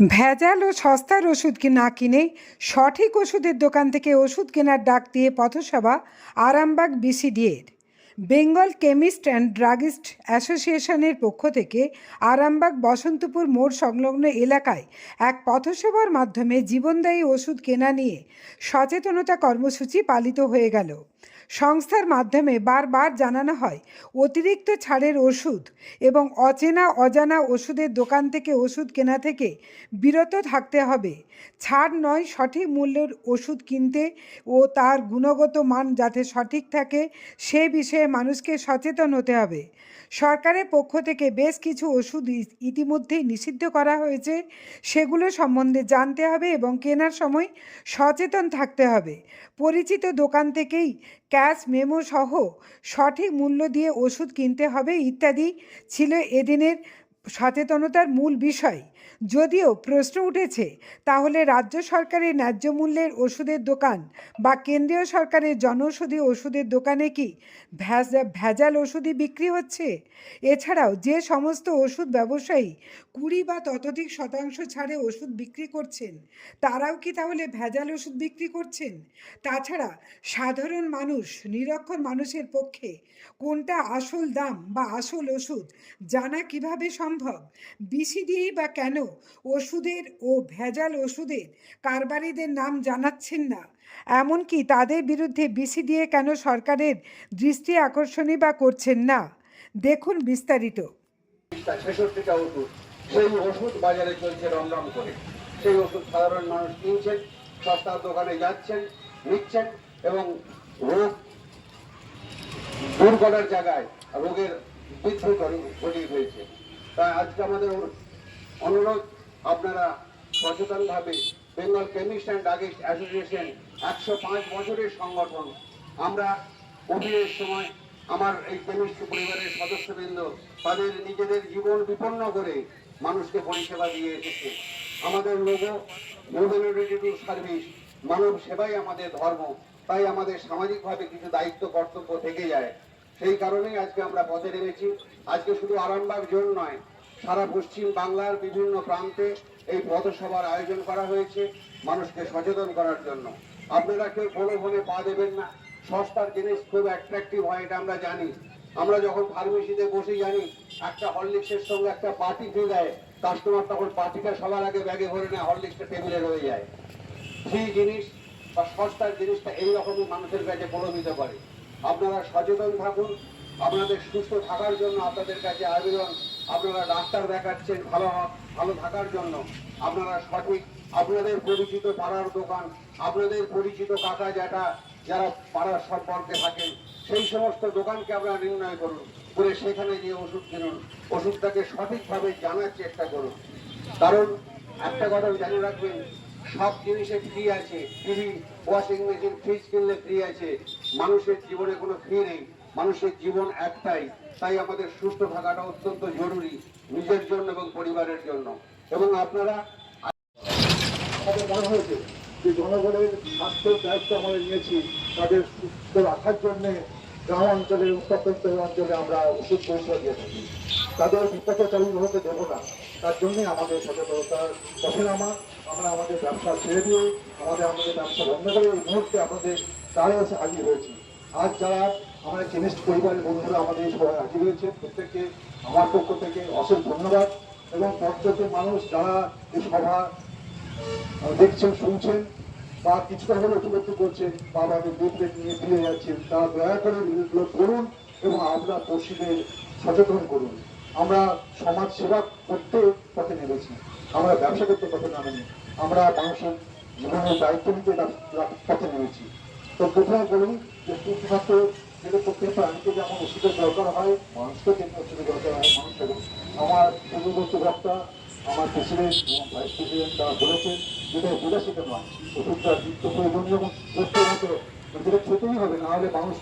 ভেজাল ও সস্তার ওষুধ না কিনে সঠিক ওষুধের দোকান থেকে ওষুধ কেনার ডাক দিয়ে পথসভা আরামবাগ বিসিডিএর। বেঙ্গল কেমিস্ট অ্যান্ড ড্রাগিস্ট অ্যাসোসিয়েশনের পক্ষ থেকে আরামবাগ বসন্তপুর মোড় সংলগ্ন এলাকায় এক পথসভার মাধ্যমে জীবনদায়ী ওষুধ কেনা নিয়ে সচেতনতা কর্মসূচি পালিত হয়ে গেল। সংস্থার মাধ্যমে বারবার জানানো হয়, অতিরিক্ত ছাড়ের ওষুধ এবং অচেনা অজানা ওষুধের দোকান থেকে ওষুধ কেনা থেকে বিরত থাকতে হবে। ছাড় নয় সঠিক মূল্যের ওষুধ কিনতে ও তার গুণগত মান যাতে সঠিক থাকে সে বিষয়ে মানুষকে সচেতন হতে হবে। সরকারের পক্ষ থেকে বেশ কিছু ওষুধ ইতিমধ্যেই নিষিদ্ধ করা হয়েছে, সেগুলো সম্বন্ধে জানতে হবে এবং কেনার সময় সচেতন থাকতে হবে। পরিচিত দোকান থেকেই ক্যাশ মেমো সহ সঠিক মূল্য দিয়ে ওষুধ কিনতে হবে ইত্যাদি ছিল এদিনের সচেতনতার মূল বিষয়। যদিও প্রশ্ন উঠেছে, তাহলে রাজ্য সরকারের ন্যায্য মূল্যের ওষুধের দোকান বা কেন্দ্রীয় সরকারের জনঔষধি ওষুধের দোকানে কি ভেজা, ভেজাল ওষুধই বিক্রি হচ্ছে? এছাড়াও যে সমস্ত ওষুধ ব্যবসায়ী কুড়ি বা ততোধিক শতাংশ ছাড়ে ওষুধ বিক্রি করছেন, তারাও কি তাহলে ভেজাল ওষুধ বিক্রি করছেন? তাছাড়া সাধারণ মানুষ, নিরক্ষর মানুষের পক্ষে কোনটা আসল দাম বা আসল ওষুধ জানা কীভাবে সম্ভব? বিসিডিএই বা কেন ওষুধের ও ভেজাল ওষুধের কারবারিদের নাম জানাচ্ছেন না। এমনকি তাদের বিরুদ্ধে বিসিডিএ কেন সরকারের দৃষ্টি আকর্ষণই বা করছেন না? দেখুন বিস্তারিত। সেই ওষুধ বাজারে চলছে রমরম করে। সেই ওষুধ সাধারণ মানুষ কিনছেন, সস্তার দোকানে যাচ্ছেন, নিচ্ছেন এবং রোগ দূর জায়গায় রোগের বৃদ্ধি ঘটিয়ে হয়েছে। তাই আজকে আমাদের অনুরোধ, আপনারা সচেতনভাবে Bengal chemist and druggist association একশো পাঁচ বছরের সংগঠন। আমরা কোভিডের সময় আমার এই কেমিস্ট পরিবারের সদস্যবৃন্দ, তাদের নিজেদের জীবন বিপন্ন করে মানুষকে পরিষেবা দিয়ে এসেছে। আমাদের লোগো মোবিলিটি সার্ভিস মানব সেবাই আমাদের ধর্ম, তাই আমাদের সামাজিকভাবে কিছু দায়িত্ব, কর্তব্য থেকে যায়। সেই কারণেই আজকে আমরা পথে নেমেছি। আজকে শুধু আরামবাগ জোন নয় সারা পশ্চিম বাংলার বিভিন্ন প্রান্তে এই পথসভার আয়োজন করা হয়েছে মানুষকে সচেতন করার জন্য। আপনারা কেউ প্রলোভনে পা দেবেন না। সস্তার জিনিস খুব অ্যাট্রাকটিভ হয়, এটা আমরা জানি। আমরা যখন ফার্মেসিতে বসে, জানি, একটা হরলিক্সের সঙ্গে একটা পার্টি ফ্রি দেয় কাস্টমার তখন পার্টিটা সবার আগে ব্যাগে ভরে নেয়, হরলিক্সটা টেবিলে রয়ে যায়। ফ্রি জিনিস বা সস্তার জিনিসটা এইরকমই মানুষের কাছে প্রলোভিত করে। আপনারা সচেতন থাকুন, আপনাদের সুস্থ থাকার জন্য আপনাদের কাছে আবেদন আপনারা ডাক্তার দেখাচ্ছেন ভালো ভালো থাকার জন্য। আপনারা সঠিক, আপনাদের পরিচিত পাড়ার দোকান, আপনাদের পরিচিত কাকা জ্যাঠা যারা পাড়ার সম্পর্কে থাকেন, সেই সমস্ত দোকানকে আপনারা নির্ণয় করুন, করে সেখানে গিয়ে ওষুধ কিনুন, ওষুধটাকে সঠিকভাবে জানার চেষ্টা করুন। কারণ একটা কথা জানিয়ে রাখবেন, সব জিনিসে ফ্রি আছে টিভি ওয়াশিং মেশিন ফ্রিজ কিনলে ফ্রি আছে, মানুষের জীবনে কোনো ফ্রি নেই। মানুষের জীবন একটাই, তাই আমাদের সুস্থ থাকাটা অত্যন্ত জরুরি নিজের জন্য এবং পরিবারের জন্য। এবং আপনারা মনে হয়েছে যে জনগণের স্বাস্থ্যের দায়িত্ব আমরা নিয়েছি, তাদের সুস্থ রাখার জন্য গ্রাম অঞ্চলে প্রত্যন্ত অঞ্চলে আমরা ওষুধ পরিষেবা দিয়ে থাকি। তাদের বিপদচারী হতে দেবো না। তার জন্যই আমাদের সচেতনতার পথে নামা আমরা আমাদের ব্যবসা ছেড়ে দিয়ে আমাদের আমাদের ব্যবসা বন্ধ করে এই মুহূর্তে আমাদের তারা এসে হাজির হয়েছি। আজ যারা আমাদের কেমিস্ট পরিবারের বন্ধুরা আমাদের এই সভায় হাজির হয়েছে। প্রত্যেককে আমার পক্ষ থেকে অশেষ ধন্যবাদ এবং পর্যটন মানুষ যারা এই সভা দেখছেন, শুনছেন বা কিছুটা হলে উপলব্ধি করছেন বা আমাদের বুথলেট নিয়ে দিয়ে যাচ্ছেন তারা দয়া করে করুন এবং আমরা পড়শিদের সচেতন করুন। আমরা সমাজ সেবা করতে পথে নেমেছি। আমরা ব্যবসা করতে পথে নামেনি। আমরা মানুষের জীবনের দায়িত্ব নিতে পথে নেমেছি। তো প্রথমে বলুন যে শুধুমাত্র যেটা প্রত্যেকটা প্রাণীকে যেমন ওষুধের দরকার হয় মানুষকে তেমনি ওষুধের দরকার হয় মানুষের আমার পূর্ববর্তী বক্তা, আমার প্রেসিডেন্ট এবং ভাইস প্রেসিডেন্ট যেটা বিলাসিতা নয়, ওষুধটা নিত্য প্রয়োজনীয় এবং যেটা খেতেই হবে, না হলে মানুষ